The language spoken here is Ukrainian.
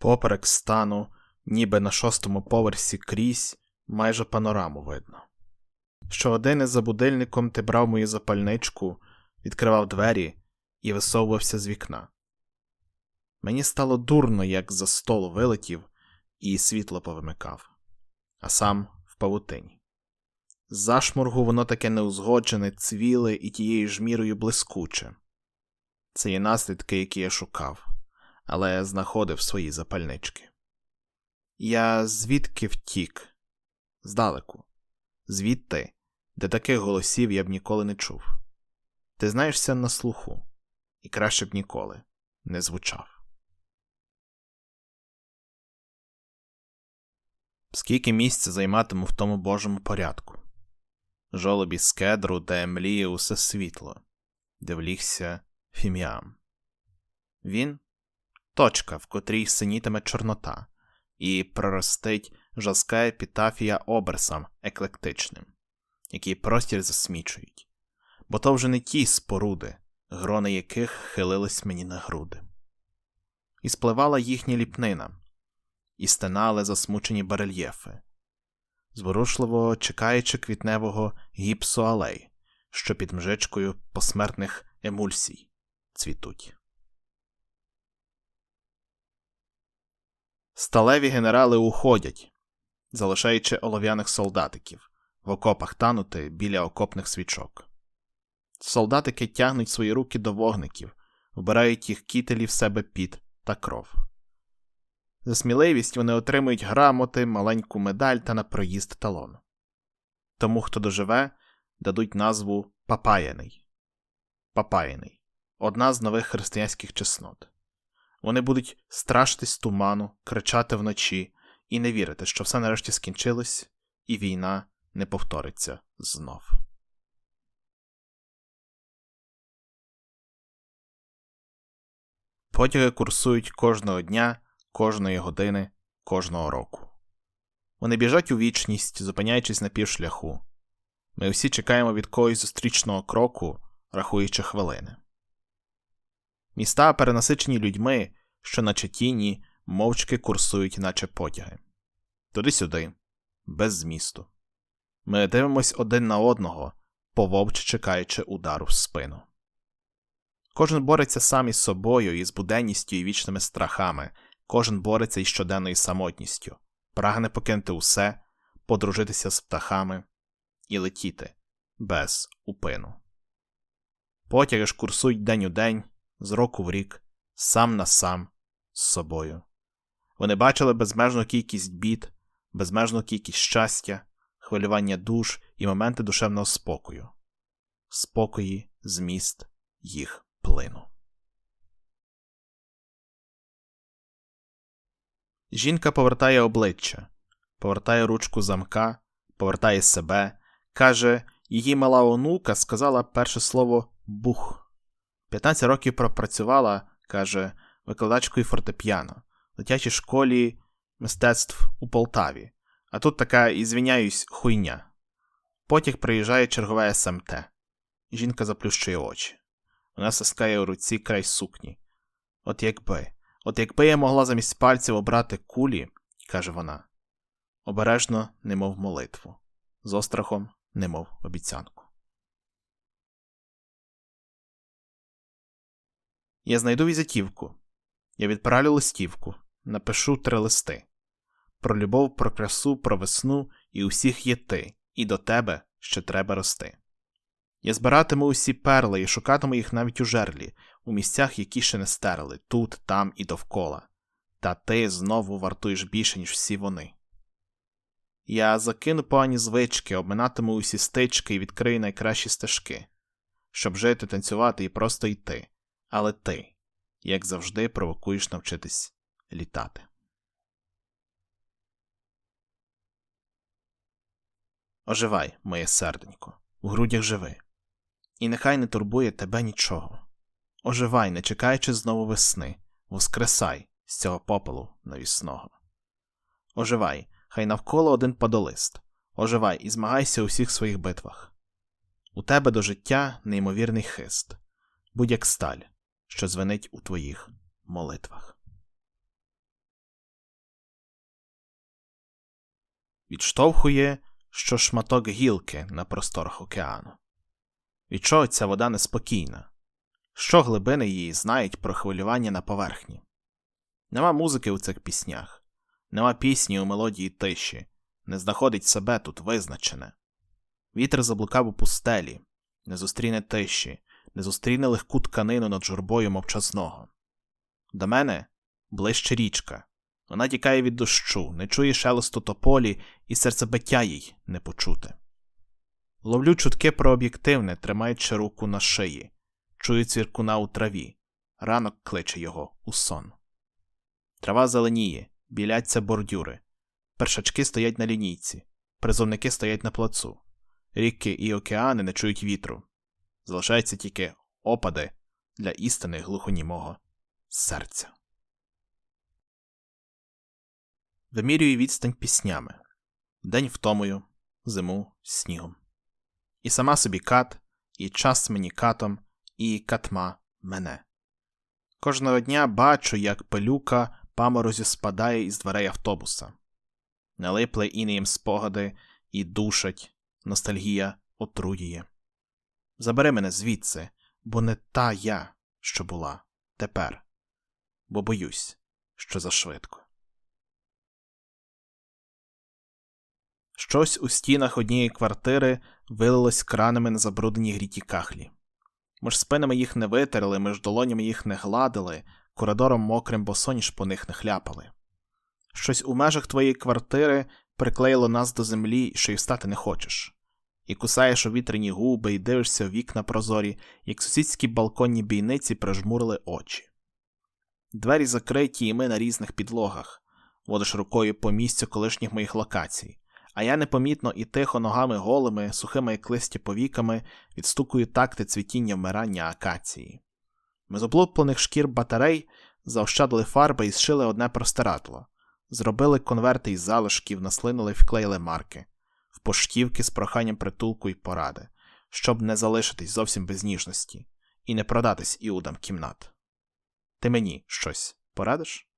Поперек стану, ніби на шостому поверсі крізь, майже панораму видно. Щогодини за будильником ти брав мою запальничку, відкривав двері і висовувався з вікна. Мені стало дурно, як за стол вилетів і світло повимикав, а сам в павутині. З зашморгу воно таке неузгоджене, цвіле і тією ж мірою блискуче. Це є наслідки, які я шукав, але знаходив свої запальнички. Я звідки втік? Здалеку, звідти, де таких голосів я б ніколи не чув. Ти знаєшся на слуху, і краще б ніколи не звучав. Скільки місця займатиму в тому божому порядку? Жолобі з кедру, де мліє усе світло, де влігся фіміам. Він точка, в котрій синітиме чорнота, і проростить жорстка епітафія оберсам еклектичним, які простір засмічують, бо то вже не ті споруди, грони яких хилились мені на груди. І спливала їхня ліпнина, і стенали засмучені барельєфи, зворушливо чекаючи квітневого гіпсу алей, що під мжичкою посмертних емульсій цвітуть. Сталеві генерали уходять, залишаючи олов'яних солдатиків в окопах танути біля окопних свічок. Солдатики тягнуть свої руки до вогників, вбирають їх кітелі в себе під та кров. За сміливість вони отримують грамоти, маленьку медаль та на проїзд талон. Тому, хто доживе, дадуть назву Папаяний. Папаяний одна з нових християнських чеснот. Вони будуть страшитись туману, кричати вночі і не вірити, що все нарешті скінчилось, і війна не повториться знов. Потяги курсують кожного дня, кожної години, кожного року. Вони біжать у вічність, зупиняючись на півшляху. Ми всі чекаємо від когось зустрічного кроку, рахуючи хвилини. Міста перенасичені людьми, що, наче тіні, мовчки курсують, наче потяги. Туди-сюди, без змісту. Ми дивимось один на одного, пововче чекаючи удару в спину. Кожен бореться сам із собою, із буденністю і вічними страхами, кожен бореться із щоденною самотністю, прагне покинути усе, подружитися з птахами і летіти без упину. Потяги ж курсують день у день, з року в рік, сам на сам з собою. Вони бачили безмежну кількість бід, безмежну кількість щастя, хвилювання душ і моменти душевного спокою, спокої, зміст їх плину. Жінка повертає обличчя, повертає ручку замка, повертає себе, каже, її мала онука сказала перше слово бух. 15 років пропрацювала, каже, викладачкою фортепіано в дитячій школі мистецтв у Полтаві, а тут така, ізвиняюсь, хуйня. Потяг приїжджає чергове СМТ. Жінка заплющує очі. Вона стискає у руці край сукні. От якби, от якби я могла замість пальців обрати кулі, каже вона, обережно, немов молитву, з острахом, немов обіцянку. Я знайду візитівку. Я відправлю листівку, напишу три листи. Про любов, про красу, про весну, і усіх є ти, і до тебе ще треба рости. Я збиратиму усі перли і шукатиму їх навіть у жерлі, у місцях, які ще не стерли, тут, там і довкола. Та ти знову вартуєш більше, ніж всі вони. Я закину погані звички, обминатиму усі стички і відкрию найкращі стежки, щоб жити, танцювати і просто йти. Але ти, як завжди, провокуєш навчитись літати. Оживай, моє серденько, у грудях живи, і нехай не турбує тебе нічого. Оживай, не чекаючи знову весни, воскресай з цього попелу навісного. Оживай, хай навколо один подолист. Оживай і змагайся у всіх своїх битвах. У тебе до життя неймовірний хист, будь як сталь, що звенить у твоїх молитвах. Відштовхує, що шматок гілки на просторах океану. І чого ця вода неспокійна? Що глибини її знають про хвилювання на поверхні? Нема музики у цих піснях, нема пісні у мелодії тиші, не знаходить себе тут визначене. Вітер заблукав у пустелі, не зустріне тиші, не зустріне легку тканину над журбою мовчазного. До мене ближче річка. Вона тікає від дощу, не чує шелесту тополі, і серцебиття їй не почути. Ловлю чутки про об'єктивне, тримаючи руку на шиї, чую цвіркуна у траві, ранок кличе його у сон. Трава зеленіє, біляться бордюри, першачки стоять на лінійці, призовники стоять на плацу, ріки і океани не чують вітру. Залишаються тільки опади для істини глухонімого серця. Вимірюю відстань піснями день втомою, зиму снігом. І сама собі кат, і час мені катом, і катма мене. Кожного дня бачу, як пилюка паморозі спадає із дверей автобуса. Налипли інеєм спогади і душать, ностальгія отруює. Забери мене звідси, бо не та я, що була тепер, бо боюсь, що зашвидко. Щось у стінах однієї квартири вилилось кранами на забруднені гріті кахлі. Ми ж спинами їх не витерли, ми ж долонями їх не гладили, коридором мокрим босоніж по них не хляпали. Щось у межах твоєї квартири приклеїло нас до землі, що й встати не хочеш, і кусаєш у вітряні губи і дивишся у вікна прозорі, як сусідські балконні бійниці прижмурили очі. Двері закриті, і ми на різних підлогах, водиш рукою по місцю колишніх моїх локацій а я непомітно і тихо ногами голими, сухими як листі повіками відстукую такти цвітіння вмирання акації. Ми з облуплених шкір батарей заощадили фарби і зшили одне простирадло, зробили конверти із залишків, наслинули вклеїли марки, в поштівки з проханням притулку і поради, щоб не залишитись зовсім без ніжності і не продатись іудам кімнат. Ти мені щось порадиш?